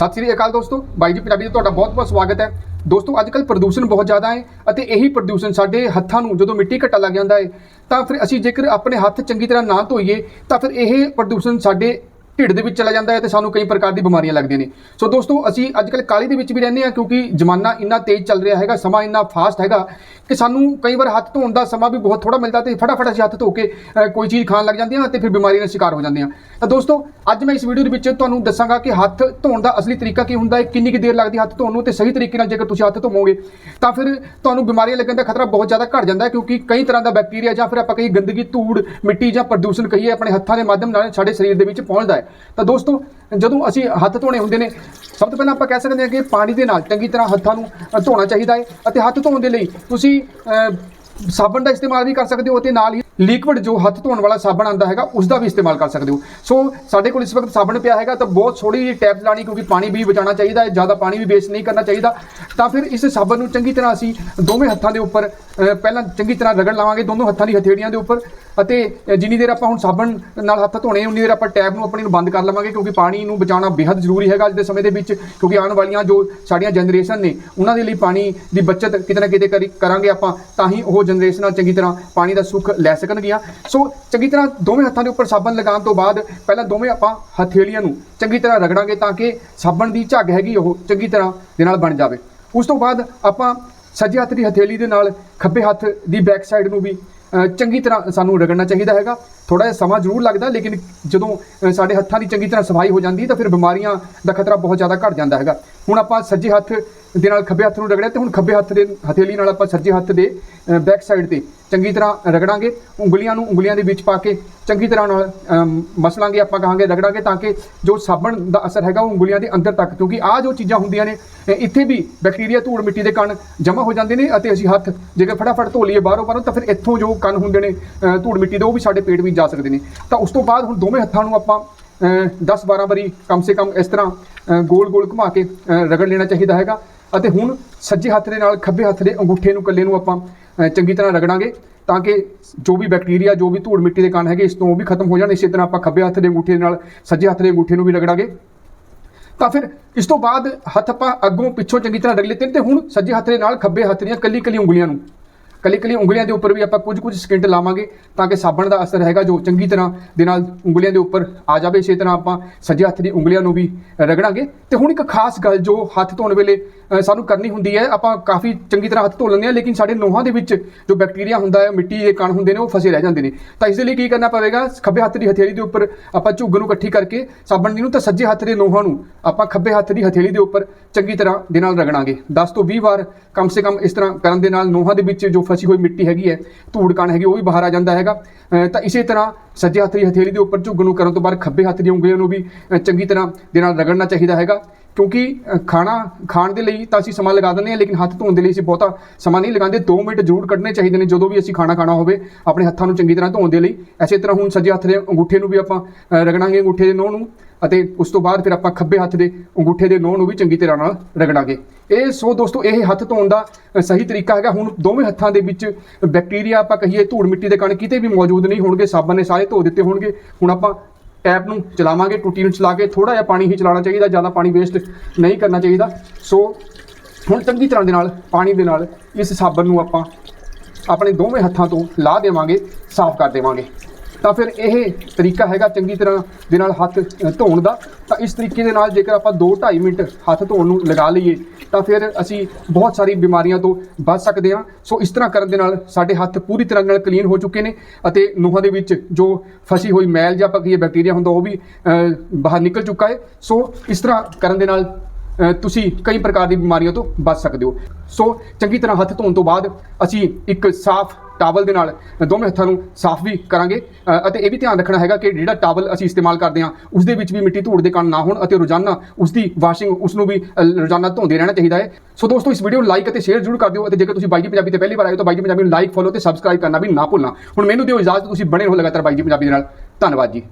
ਸਤਿ ਸ੍ਰੀ ਅਕਾਲ ਦੋਸਤੋ, ਬਾਈ ਜੀ ਪੰਜਾਬੀ ਦਾ ਤੁਹਾਡਾ ਬਹੁਤ-ਬਹੁਤ ਸਵਾਗਤ ਹੈ। ਦੋਸਤੋ ਅੱਜ ਅੱਜਕੱਲ ਪ੍ਰਦੂਸ਼ਣ ਬਹੁਤ ਜ਼ਿਆਦਾ ਹੈ ਅਤੇ ਇਹੀ ਪ੍ਰਦੂਸ਼ਣ ਸਾਡੇ ਹੱਥਾਂ ਨੂੰ ਜਦੋਂ ਮਿੱਟੀ ਘਟਾ ਲੱਗ ਜਾਂਦਾ ਹੈ, ਤਾਂ ਫਿਰ ਅਸੀਂ ਜੇਕਰ ਆਪਣੇ ਹੱਥ ਚੰਗੀ ਤਰ੍ਹਾਂ ਨਾ ਧੋਈਏ, ਤਾਂ ਫਿਰ ਇਹ ਪ੍ਰਦੂਸ਼ਣ ਸਾਡੇ ਢਿੱਡ ਦੇ ਵਿੱਚ ਚਲਾ ਜਾਂਦਾ ਹੈ ਤੇ ਸਾਨੂੰ ਕਈ ਪ੍ਰਕਾਰ ਦੀ ਬਿਮਾਰੀਆਂ ਲੱਗਦੀਆਂ ਨੇ। ਸੋ ਦੋਸਤੋ, ਅਸੀਂ ਅੱਜਕੱਲ ਕਾਲੀ ਦੇ ਵਿੱਚ ਵੀ ਰਹਿੰਦੇ ਹਾਂ ਕਿਉਂਕਿ ਜ਼ਮਾਨਾ ਇੰਨਾ ਤੇਜ਼ ਚੱਲ ਰਿਹਾ ਹੈਗਾ, ਸਮਾਂ ਇੰਨਾ ਫਾਸਟ ਹੈਗਾ ਕਿ ਸਾਨੂੰ ਕਈ ਵਾਰ ਹੱਥ ਧੋਣ ਦਾ ਸਮਾਂ ਵੀ ਬਹੁਤ ਥੋੜਾ ਮਿਲਦਾ ਤੇ ਫਟਾਫਟ ਅਸੀਂ ਹੱਥ ਧੋ ਕੇ ਕੋਈ ਚੀਜ਼ ਖਾਣ ਲੱਗ ਜਾਂਦੇ ਹਾਂ ਤੇ ਫਿਰ ਬਿਮਾਰੀ ਦਾ ਸ਼ਿਕਾਰ ਹੋ ਜਾਂਦੇ ਹਾਂ। ਤਾਂ ਦੋਸਤੋ, ਅੱਜ ਮੈਂ ਇਸ ਵੀਡੀਓ ਦੇ ਵਿੱਚ ਤੁਹਾਨੂੰ ਦੱਸਾਂਗਾ ਕਿ ਹੱਥ ਧੋਣ ਦਾ ਅਸਲੀ ਤਰੀਕਾ ਕੀ ਹੁੰਦਾ ਹੈ, ਕਿੰਨੀ ਕੁ ਦੇਰ ਲੱਗਦੀ ਹੱਥ ਧੋਣ ਨੂੰ ਤੇ ਸਹੀ ਤਰੀਕੇ ਨਾਲ ਜੇਕਰ ਤੁਸੀਂ ਹੱਥ ਧੋਵੋਗੇ, ਤਾਂ ਫਿਰ ਤੁਹਾਨੂੰ ਬਿਮਾਰੀਆਂ ਲੱਗਣ ਦਾ ਖਤਰਾ ਬਹੁਤ ਜ਼ਿਆਦਾ ਘਟ ਜਾਂਦਾ ਹੈ ਕਿਉਂਕਿ ਕਈ ਤਰ੍ਹਾਂ ਦਾ ਬੈਕਟੀਰੀਆ ਜਾਂ ਫਿਰ ਆਪਾਂ ਕਈ ਗੰਦਗੀ, ਧੂੜ, ਮਿੱਟੀ ਜਾਂ ਪ੍ਰਦੂਸ਼ਣ ਕਹੀਏ ਆਪਣੇ ਹੱਥਾਂ ਦੇ ਮਾਧਿਅਮ ਨਾਲ ਸਾਡੇ ਸਰੀਰ ਦੇ ਵਿੱਚ ਪਹੁੰਚਦਾ ਹੈ। ਤਾਂ ਦੋਸਤੋ, ਜਦੋਂ ਅਸੀਂ ਹੱਥ ਧੋਣੇ ਹੁੰਦੇ ਨੇ, ਸਭ ਤੋਂ ਪਹਿਲਾਂ ਆਪਾਂ ਕਹਿ ਸਕਦੇ ਹਾਂ ਕਿ ਪਾਣੀ ਦੇ ਨਾਲ ਚੰਗੀ ਤਰ੍ਹਾਂ ਹੱਥਾਂ ਨੂੰ ਧੋਣਾ ਚਾਹੀਦਾ ਹੈ ਅਤੇ ਹੱਥ ਧੋਣ ਦੇ ਲਈ ਤੁਸੀਂ ਸਾਬਣ ਦਾ ਇਸਤੇਮਾਲ ਵੀ ਕਰ ਸਕਦੇ ਹੋ ਅਤੇ ਨਾਲ ਹੀ ਲਿਕਵਿਡ ਜੋ ਹੱਥ ਧੋਣ ਵਾਲਾ ਸਾਬਣ ਆਂਦਾ ਹੈਗਾ ਉਸ ਦਾ ਵੀ ਇਸਤੇਮਾਲ ਕਰ ਸਕਦੇ ਹੋ। ਸੋ ਸਾਡੇ ਕੋਲ ਇਸ ਵਕਤ ਸਾਬਣ ਪਿਆ ਹੈਗਾ ਤਾਂ ਬਹੁਤ ਥੋੜੀ ਜਿਹੀ ਟੈਪ ਲਾਣੀ ਕਿਉਂਕਿ ਪਾਣੀ ਵੀ ਬਚਾਉਣਾ ਚਾਹੀਦਾ ਹੈ, ਜ਼ਿਆਦਾ ਪਾਣੀ ਵੀ ਵੇਸਟ ਨਹੀਂ ਕਰਨਾ ਚਾਹੀਦਾ। ਤਾਂ ਫਿਰ ਇਸ ਸਾਬਣ ਨੂੰ ਚੰਗੀ ਤਰ੍ਹਾਂ ਅਸੀਂ ਦੋਵੇਂ ਹੱਥਾਂ ਦੇ ਉੱਪਰ ਪਹਿਲਾਂ ਚੰਗੀ ਤਰ੍ਹਾਂ ਰਗੜ ਲਾਵਾਂਗੇ, ਦੋਨੋਂ ਹੱਥਾਂ ਦੀ ਹਥੇੜੀਆਂ ਦੇ ਉੱਪਰ। ਅਤੇ ਜਿੰਨੀ ਦੇਰ ਆਪਾਂ ਹੁਣ ਸਾਬਣ ਨਾਲ ਹੱਥ ਧੋਣੇ, ਉਨੀ ਦੇਰ ਆਪਾਂ ਟੈਪ ਨੂੰ ਆਪਣੀ ਨੂੰ ਬੰਦ ਕਰ ਲਵਾਂਗੇ, ਕਿਉਂਕਿ ਪਾਣੀ ਨੂੰ ਬਚਾਉਣਾ ਬੇहद ਜ਼ਰੂਰੀ ਹੈਗਾ ਅੱਜ ਦੇ ਸਮੇਂ ਦੇ ਵਿੱਚ, ਕਿਉਂਕਿ ਆਉਣ ਵਾਲੀਆਂ ਜੋ ਸਾਡੀਆਂ ਜਨਰੇਸ਼ਨ ਨੇ, ਉਹਨਾਂ ਦੇ ਲਈ ਪਾਣੀ ਦੀ ਬਚਤ ਕਿਤੇ ਨਾ ਕਿਤੇ ਕਰੀ- ਕਰਾਂਗੇ ਆਪਾਂ, ਤਾਂ ਹੀ ਉਹ ਜਨਰੇਸ਼ਨਾਂ ਚੰਗੀ ਤਰ੍ਹਾਂ ਪਾਣੀ ਦਾ ਸੁੱਖ ਲੈ ਸਕਣਗੀਆਂ। ਸੋ ਚੰਗੀ ਤਰ੍ਹਾਂ ਦੋਵੇਂ ਹੱਥਾਂ ਦੇ ਉੱਪਰ ਸਾਬਣ ਲਗਾਉਣ ਤੋਂ ਬਾਅਦ, ਪਹਿਲਾਂ ਦੋਵੇਂ ਆਪਾਂ ਹਥੇਲੀਆਂ ਨੂੰ ਚੰਗੀ ਤਰ੍ਹਾਂ ਰਗੜਾਂਗੇ ਤਾਂ ਕਿ ਸਾਬਣ ਦੀ ਝੱਗ ਹੈਗੀ, ਉਹ ਚੰਗੀ ਤਰ੍ਹਾਂ ਦੇ ਨਾਲ ਬਣ ਜਾਵੇ। ਉਸ ਤੋਂ ਬਾਅਦ ਆਪਾਂ ਸੱਜੇ ਹੱਥ ਦੀ ਹਥੇਲੀ ਦੇ ਨਾਲ ਖੱਬੇ ਹੱਥ ਦੀ ਬੈਕ ਸਾਈਡ ਨੂੰ ਵੀ ਚੰਗੀ ਤਰ੍ਹਾਂ ਸਾਨੂੰ ਰਗੜਨਾ ਚਾਹੀਦਾ ਹੈਗਾ। ਥੋੜਾ ਜਿਹਾ ਸਮਾਂ ਜ਼ਰੂਰ ਲੱਗਦਾ, ਲੇਕਿਨ ਜਦੋਂ ਸਾਡੇ ਹੱਥਾਂ ਦੀ ਚੰਗੀ ਤਰ੍ਹਾਂ ਸਫ਼ਾਈ ਹੋ ਜਾਂਦੀ ਹੈ, ਤਾਂ ਫਿਰ ਬਿਮਾਰੀਆਂ ਦਾ ਖਤਰਾ ਬਹੁਤ ਜ਼ਿਆਦਾ ਘਟ ਜਾਂਦਾ ਹੈਗਾ। ਹੁਣ ਆਪਾਂ ਸੱਜੇ ਹੱਥ ਦੇ ਨਾਲ ਖੱਬੇ ਹੱਥ ਨੂੰ ਰਗੜਿਆ ਤੇ ਹੁਣ ਖੱਬੇ ਹੱਥ ਦੇ ਹਥੇਲੀ ਨਾਲ ਆਪਾਂ ਸੱਜੇ ਹੱਥ ਦੇ ਬੈਕ ਸਾਈਡ ਤੇ ਚੰਗੀ ਤਰ੍ਹਾਂ ਰਗੜਾਂਗੇ। ਉਂਗਲੀਆਂ ਨੂੰ ਉਂਗਲੀਆਂ ਦੇ ਵਿੱਚ ਪਾ ਕੇ ਚੰਗੀ ਤਰ੍ਹਾਂ ਨਾਲ ਮਸਲਾਂਗੇ, ਆਪਾਂ ਕਹਾਂਗੇ ਰਗੜਾਂਗੇ ਤਾਂ ਕਿ ਜੋ ਸਾਬਣ ਦਾ ਅਸਰ ਹੈਗਾ ਉਹ ਉਂਗਲੀਆਂ ਦੇ ਅੰਦਰ ਤੱਕ, ਕਿਉਂਕਿ ਆਹ ਜੋ ਚੀਜ਼ਾਂ ਹੁੰਦੀਆਂ ਨੇ ਇੱਥੇ ਵੀ ਬੈਕਟੀਰੀਆ ਧੂੜ ਮਿੱਟੀ ਦੇ ਕਣ ਜਮ੍ਹਾਂ ਹੋ ਜਾਂਦੇ ਨੇ ਅਤੇ ਅਸੀਂ ਹੱਥ ਜੇਕਰ ਫਟਾਫਟ ਧੋ ਲਈਏ ਬਾਹਰੋਂ ਬਾਹਰੋਂ, ਤਾਂ ਫਿਰ ਇੱਥੋਂ ਜੋ ਕਣ ਹੁੰਦੇ ਨੇ ਧੂੜ ਮਿੱਟੀ ਦੇ, ਉਹ ਵੀ ਸਾਡੇ ਪੇਟ ਵਿੱਚ ਜਾ ਸਕਦੇ ਨੇ। ਤਾਂ ਉਸ ਤੋਂ ਬਾਅਦ ਹੁਣ ਦੋਵੇਂ ਹੱਥਾਂ ਨੂੰ ਆਪਾਂ 10 12 ਵਾਰੀ ਕਮ ਸੇ ਕਮ ਇਸ ਤਰ੍ਹਾਂ ਗੋਲ ਗੋਲ ਘੁਮਾ ਕੇ ਰਗੜ ਲੈਣਾ ਚਾਹੀਦਾ ਹੈਗਾ। ਅਤੇ ਹੁਣ ਸੱਜੇ ਹੱਥ ਦੇ ਨਾਲ, ਖੱਬੇ ਹੱਥ ਦੇ ਅੰਗੂਠੇ ਨੂੰ ਇਕੱਲੇ ਨੂੰ ਆਪਾਂ ਚੰਗੀ ਤਰ੍ਹਾਂ ਰਗੜਾਂਗੇ ਤਾਂ ਕਿ ਜੋ ਵੀ ਬੈਕਟੀਰੀਆ, ਜੋ ਵੀ ਧੂੜ ਮਿੱਟੀ ਦੇ ਕਣ ਹੈਗੇ, ਇਸ ਤੋਂ ਉਹ ਵੀ ਖਤਮ ਹੋ ਜਾਣ। ਇਸੇ ਤਰ੍ਹਾਂ ਆਪਾਂ ਖੱਬੇ ਹੱਥ ਦੇ ਅੰਗੂਠੇ ਦੇ ਨਾਲ, ਸੱਜੇ ਹੱਥ ਦੇ ਅੰਗੂਠੇ ਨੂੰ ਵੀ ਰਗੜਾਂਗੇ। ਤਾਂ ਫਿਰ ਇਸ ਤੋਂ ਬਾਅਦ ਹੱਥ ਆਪਾਂ ਅੱਗੋਂ ਪਿੱਛੋਂ ਚੰਗੀ ਤਰ੍ਹਾਂ ਰਗੜ ਲਿੱਤੇ ਨੇ ਤੇ ਹੁਣ ਸੱਜੇ ਹੱਥ ਦੇ ਨਾਲ, ਖੱਬੇ ਹੱਥ ਦੀਆਂ ਕੱਲੀ ਕੱਲੀ ਉਂਗਲੀਆਂ ਨੂੰ ਕੱਲੀ ਕੱਲੀ ਉਂਗਲੀਆਂ ਦੇ ਉੱਪਰ ਵੀ ਆਪਾਂ ਕੁਝ ਕੁਝ ਸਕਿੰਟ ਲਾਵਾਂਗੇ ਤਾਂ ਕਿ ਸਾਬਣ ਦਾ ਅਸਰ ਹੈਗਾ ਜੋ ਚੰਗੀ ਤਰ੍ਹਾਂ ਦੇ ਨਾਲ ਉਂਗਲੀਆਂ ਦੇ ਉੱਪਰ ਆ ਜਾਵੇ। ਇਸੇ ਤਰ੍ਹਾਂ ਆਪਾਂ ਸੱਜੇ ਹੱਥ ਦੀ ਉਂਗਲੀਆਂ ਨੂੰ ਵੀ ਰਗੜਾਂਗੇ। ਤੇ ਹੁਣ ਇੱਕ ਖਾਸ ਗੱਲ ਜੋ ਹੱਥ ਧੋਣ ਵੇਲੇ ਸਾਨੂੰ ਕਰਨੀ ਹੁੰਦੀ ਹੈ। ਆਪਾਂ ਕਾਫੀ ਚੰਗੀ ਤਰ੍ਹਾਂ ਹੱਥ ਧੋ ਲੈਂਦੇ ਹਾਂ, ਲੇਕਿਨ ਸਾਡੇ ਨੋਹਾਂ ਦੇ ਵਿੱਚ ਜੋ ਬੈਕਟੀਰੀਆ ਹੁੰਦਾ ਹੈ, ਮਿੱਟੀ ਦੇ ਕਣ ਹੁੰਦੇ ਨੇ, ਉਹ ਫਸੇ ਰਹਿ ਜਾਂਦੇ ਨੇ। ਤਾਂ ਇਸ ਦੇ ਲਈ ਕੀ ਕਰਨਾ ਪਵੇਗਾ? ਖੱਬੇ ਹੱਥ ਦੀ ਹਥੇਲੀ ਦੇ ਉੱਪਰ ਆਪਾਂ ਝੁੱਗ ਨੂੰ ਇਕੱਠੀ ਕਰਕੇ ਸਾਬਣ ਦੀ ਨੂੰ ਤਾਂ ਸੱਜੇ ਹੱਥ ਦੇ ਨੋਹਾਂ ਨੂੰ ਆਪਾਂ ਖੱਬੇ ਹੱਥ ਦੀ ਹਥੇਲੀ ਦੇ ਉੱਪਰ ਚੰਗੀ ਤਰ੍ਹਾਂ ਦੇ ਨਾਲ ਰਗੜਾਂਗੇ। 10 ਤੋਂ 20 ਵਾਰ ਕਮ ਸੇ ਕਮ ਇਸ ਤਰ੍ਹਾਂ ਕਰਨ ਦੇ ਨਾਲ ਨੋਹਾਂ ਦੇ ਵਿੱਚ ਜੋ ਫਸੀ ਹੋਈ ਮਿੱਟੀ ਹੈਗੀ ਹੈ, ਧੂੜ ਕਣ ਹੈਗੀ, ਉਹ ਵੀ ਬਾਹਰ ਆ ਜਾਂਦਾ ਹੈਗਾ। ਤਾਂ ਇਸੇ ਤਰ੍ਹਾਂ ਸੱਜੇ ਹੱਥ ਦੀ ਹਥੇਲੀ ਦੇ ਉੱਪਰ ਝੁੱਗ ਨੂੰ ਕਰਨ ਤੋਂ ਬਾਅਦ ਖੱਬੇ ਹੱਥ ਦੀ ਉਂਗਲੀਆਂ ਨੂੰ ਵੀ ਚੰਗੀ ਤਰ੍ਹਾਂ ਦੇ ਨਾਲ ਰਗੜਨਾ ਚਾਹੀਦਾ ਹੈਗਾ। ਕਿਉਂਕਿ ਖਾਣਾ, ਖਾਣ ਦੇ ਲਈ ਤਾਂ ਅਸੀਂ ਸਮਾਂ ਲਗਾ ਦਿੰਦੇ ਹਾਂ, ਲੇਕਿਨ ਹੱਥ ਧੋਣ ਦੇ ਲਈ ਅਸੀਂ ਬਹੁਤਾ ਸਮਾਂ ਨਹੀਂ ਲਗਾਉਂਦੇ। 2 ਮਿੰਟ ਜ਼ਰੂਰ ਕੱਢਣੇ ਚਾਹੀਦੇ ਨੇ, ਜਦੋਂ ਵੀ ਅਸੀਂ ਖਾਣਾ ਖਾਣਾ ਹੋਵੇ, ਆਪਣੇ ਹੱਥਾਂ ਨੂੰ ਚੰਗੀ ਤਰ੍ਹਾਂ ਧੋਣ ਦੇ ਲਈ। ਐਸੇ ਤਰ੍ਹਾਂ ਹੁਣ ਸੱਜੇ ਹੱਥ ਦੇ ਅੰਗੂਠੇ ਨੂੰ ਵੀ ਆਪਾਂ ਰਗੜਾਂਗੇ ਅੰਗੂਠੇ ਦੇ ਨੋਹ ਨੂੰ, ਅਤੇ ਉਸ ਤੋਂ ਬਾਅਦ ਫਿਰ ਆਪਾਂ ਖੱਬੇ ਹੱਥ ਦੇ ਅੰਗੂਠੇ ਦੇ ਨੋਹ ਨੂੰ ਵੀ ਚੰਗੀ ਤਰ੍ਹਾਂ ਨਾਲ ਰਗੜਾਂਗੇ। ਇਹ ਸੋ ਦੋਸਤੋ, ਇਹ ਹੱਥ ਧੋਣ ਦਾ ਸਹੀ ਤਰੀਕਾ ਹੈਗਾ। ਹੁਣ ਦੋਵੇਂ ਹੱਥਾਂ ਦੇ ਵਿੱਚ ਬੈਕਟੀਰੀਆ ਆਪਾਂ ਕਹੀਏ ਧੂੜ ਮਿੱਟੀ ਦੇ ਕਣ ਕਿਤੇ ਵੀ ਮੌਜੂਦ ਨਹੀਂ ਹੋਣਗੇ, ਸਾਬਣ ਨੇ ਸਾਰੇ ਧੋ ਦਿੱਤੇ ਹੋਣਗੇ। ਹੁਣ ਆਪਾਂ ਟੈਪ ਨੂੰ ਚਲਾਵਾਂਗੇ, ਟੂਟੀ ਨੂੰ ਚਲਾ ਕੇ ਥੋੜਾ ਜਿਹਾ ਪਾਣੀ ਹੀ ਚਲਾਉਣਾ ਚਾਹੀਦਾ, ਜ਼ਿਆਦਾ ਪਾਣੀ ਵੇਸਟ ਨਹੀਂ ਕਰਨਾ ਚਾਹੀਦਾ। ਸੋ ਹੁਣ ਚੰਗੀ ਤਰ੍ਹਾਂ ਦੇ ਨਾਲ, ਪਾਣੀ ਦੇ ਨਾਲ ਇਸ ਸਾਬਣ ਨੂੰ ਆਪਾਂ ਆਪਣੇ ਦੋਵੇਂ ਹੱਥਾਂ ਤੋਂ ਲਾ ਦੇਵਾਂਗੇ, ਸਾਫ਼ ਕਰ ਦੇਵਾਂਗੇ। ਤਾਂ ਫਿਰ ਇਹ ਤਰੀਕਾ ਹੈਗਾ ਚੰਗੀ ਤਰ੍ਹਾਂ ਦੇ ਨਾਲ ਹੱਥ ਧੋਣ ਦਾ। ਤਾਂ ਇਸ ਤਰੀਕੇ ਦੇ ਨਾਲ ਜੇਕਰ ਆਪਾਂ 2-2.5 ਮਿੰਟ ਹੱਥ ਧੋਣ ਨੂੰ ਲਗਾ ਲਈਏ, ਤਾਂ ਫਿਰ ਅਸੀਂ ਬਹੁਤ ਸਾਰੀ ਬਿਮਾਰੀਆਂ ਤੋਂ ਬਚ ਸਕਦੇ ਹਾਂ। ਸੋ ਇਸ ਤਰ੍ਹਾਂ ਕਰਨ ਦੇ ਨਾਲ ਸਾਡੇ ਹੱਥ ਪੂਰੀ ਤਰ੍ਹਾਂ ਨਾਲ ਕਲੀਨ ਹੋ ਚੁੱਕੇ ਨੇ ਅਤੇ ਨੋਹਾਂ ਦੇ ਵਿੱਚ ਜੋ ਫਸੀ ਹੋਈ ਮੈਲ ਜਾਂ ਆਪਾਂ ਬੈਕਟੀਰੀਆ ਹੁੰਦਾ, ਉਹ ਵੀ ਬਾਹਰ ਨਿਕਲ ਚੁੱਕਾ ਹੈ। ਸੋ ਇਸ ਤਰ੍ਹਾਂ ਕਰਨ ਦੇ ਨਾਲ ਤੁਸੀਂ ਕਈ ਪ੍ਰਕਾਰ ਦੀ ਬਿਮਾਰੀਆਂ ਤੋਂ ਬਚ ਸਕਦੇ ਹੋ। ਸੋ ਚੰਗੀ ਤਰ੍ਹਾਂ ਹੱਥ ਧੋਣ ਤੋਂ ਬਾਅਦ ਅਸੀਂ ਇੱਕ ਸਾਫ਼ ਟਾਵਲ ਦੇ ਨਾਲ ਦੋਵੇਂ ਹੱਥਾਂ ਨੂੰ ਸਾਫ਼ ਵੀ ਕਰਾਂਗੇ ਅਤੇ ਇਹ ਵੀ ਧਿਆਨ ਰੱਖਣਾ ਹੈਗਾ ਕਿ ਜਿਹੜਾ ਟਾਵਲ ਅਸੀਂ ਇਸਤੇਮਾਲ ਕਰਦੇ ਹਾਂ, ਉਸ ਦੇ ਵਿੱਚ ਵੀ ਮਿੱਟੀ ਧੂੜ ਦੇ ਕਣ ਨਾ ਹੋਣ ਅਤੇ ਰੋਜ਼ਾਨਾ ਉਸ ਦੀ ਵਾਸ਼ਿੰਗ ਉਸ ਨੂੰ ਵੀ ਰੋਜ਼ਾਨਾ ਧੋਂਦੇ ਰਹਿਣਾ ਚਾਹੀਦਾ ਹੈ। ਸੋ ਦੋਸਤੋ, ਇਸ ਵੀਡੀਓ ਨੂੰ ਲਾਈਕ ਅਤੇ ਸ਼ੇਅਰ ਜ਼ਰੂਰ ਕਰ ਦਿਓ ਅਤੇ ਜੇਕਰ ਤੁਸੀਂ ਬਾਈ ਜੀ ਪੰਜਾਬੀ ਤੇ ਪਹਿਲੀ ਵਾਰ ਆਏ ਹੋ ਤਾਂ ਬਾਈ ਜੀ ਪੰਜਾਬੀ ਨੂੰ ਲਾਈਕ ਫੋਲੋ ਤੇ ਸਬਸਕ੍ਰਾਈਬ ਕਰਨਾ ਵੀ ਨਾ ਭੁੱਲਣਾ। ਹੁਣ ਮੈਨੂੰ ਦਿਓ ਇਜਾਜ਼ਤ, ਤੁਸੀਂ ਬਣੇ ਰਹੋ ਲਗਾਤਾਰ ਬਾਈ ਜੀ ਪੰਜਾਬੀ ਦੇ ਨਾਲ। ਧੰਨਵਾਦ ਜੀ।